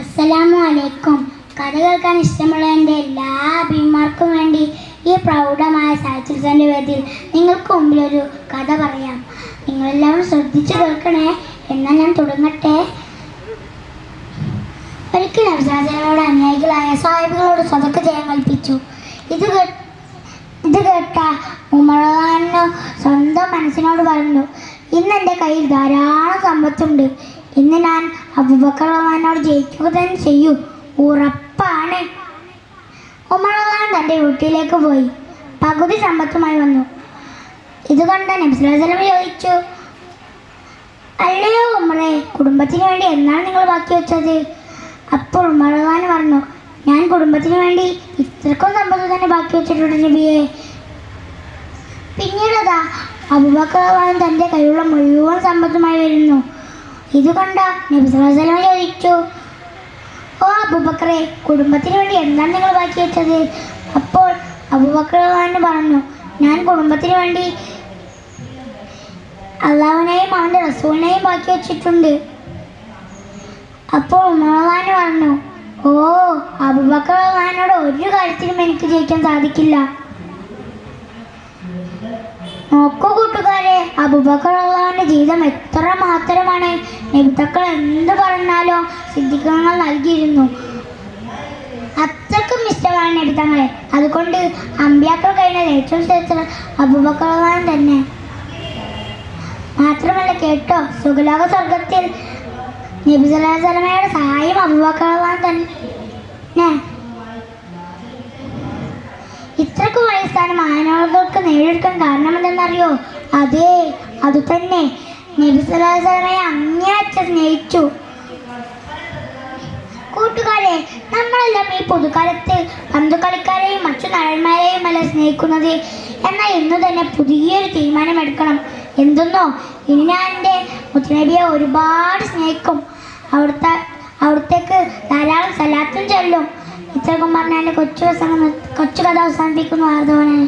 അസ്സലാമു അലൈക്കും കഥ കേൾക്കാൻ ഇഷ്ടമുള്ള എന്റെ എല്ലാ അഭിമാർക്കും വേണ്ടി ഈ പ്രൗഢമായ സാഹിത്യത്തിന്റെ പേരിൽ നിങ്ങൾക്ക് മുമ്പിൽ ഒരു കഥ പറയാം. നിങ്ങളെല്ലാവരും ശ്രദ്ധിച്ചു കേൾക്കണേ. എന്നാൽ ഞാൻ തുടങ്ങട്ടെ. ഒരിക്കൽ അഭിസാചനോട് അനുയായികളായ സാഹിബുകളോട് സ്വതക്ക് ചെയ്യാൻ കൽപ്പിച്ചു. ഇത് ഇത് കേട്ട ഉമറാനോ സ്വന്തം മനസ്സിനോട് പറഞ്ഞു ഇന്ന് എന്റെ കയ്യിൽ ധാരാളം സമ്പത്തുണ്ട്. ഇന്ന് ഞാൻ അബുബക്കറവാനോട് ജയിക്കുക തന്നെ ചെയ്യും. ഉറപ്പാണ്. ഉമറാൻ തന്റെ വീട്ടിലേക്ക് പോയി. പകുതി സമ്പത്തുമായി വന്നു. ഇതുകൊണ്ട് കണ്ട നബ്സുലം ചോദിച്ചു അല്ലയോ ഉമറെ കുടുംബത്തിന് വേണ്ടി എന്നാണ് നിങ്ങൾ ബാക്കി വെച്ചത്? അപ്പോൾ ഉമറാൻ പറഞ്ഞു ഞാൻ കുടുംബത്തിന് വേണ്ടി ഇത്രക്കും സമ്പത്ത് തന്നെ ബാക്കി വെച്ചിട്ടുണ്ട് നബിയെ. പിന്നീടതാ അബുബക്കറാൻ തന്റെ കയ്യിലുള്ള മുഴുവൻ സമ്പത്തുമായി വരുന്നു. ഇത് കണ്ട നബി സ്വലമ ചോദിച്ചു. ഓ അബുബക്രെ കുടുംബത്തിന് വേണ്ടി എന്താണ് നിങ്ങൾ ബാക്കി വെച്ചത്? അപ്പോൾ അബുബക്കറാൻ പറഞ്ഞു ഞാൻ കുടുംബത്തിന് വേണ്ടി അള്ളാഹുവിനെയും അവന്റെ റസൂലിനെയും ബാക്കി വെച്ചിട്ടുണ്ട്. അപ്പോൾ ഉമറാൻ പറഞ്ഞു ഓ അബുബക്കറാനോട് ഒരു കാര്യത്തിലും എനിക്ക് ജയിക്കാൻ സാധിക്കില്ല. നോക്കൂ കൂട്ടുകാരെ അബുബക്കറുള്ളവന്റെ ജീവിതം എത്ര മാത്രമാണ് നിബിതക്കൾ എന്ത് പറഞ്ഞാലോ സിദ്ധിക്കങ്ങൾ നൽകിയിരുന്നു. അത്രക്കും ഇഷ്ടമാണ് നബിതങ്ങളെ അതുകൊണ്ട് അമ്പ്യാക്കൾ കഴിഞ്ഞത് ഏറ്റവും ശ്രദ്ധ അബുബക്കളവാൻ തന്നെ. മാത്രമല്ല കേട്ടോ സുഖലോക സ്വർഗത്തിൽ നബി സലാസലമയുടെ സഹായം അബുബക്കളവാൻ തന്നെ. ഇത്രക്കും വലിയ സ്ഥാനം മാനവർക്ക് നേടിയെടുക്കാൻ കാരണമെന്തെന്നറിയോ? അതെ അത് തന്നെ അങ്ങേയറ്റം സ്നേഹിച്ചു. കൂട്ടുകാരെ നമ്മളെല്ലാം ഈ പൊതുകാലത്ത് പന്തു കളിക്കാരെയും മറ്റു നടന്മാരെയും അല്ല സ്നേഹിക്കുന്നത് എന്നാൽ ഇന്ന് തന്നെ പുതിയൊരു തീരുമാനമെടുക്കണം. എന്തെന്നോ? ഇനി ഞാൻ എന്റെ മുത്തനബിയെ ഒരുപാട് സ്നേഹിക്കും. അവിടുത്തെ അവിടത്തേക്ക് ധാരാളം സലാത്തും ചൊല്ലും. ഇത്രക്കും പറഞ്ഞാൽ കൊച്ചു പ്രസംഗം കൊച്ചു കഥ അവസാനിപ്പിക്കുന്നു ആർദ്ദവനെ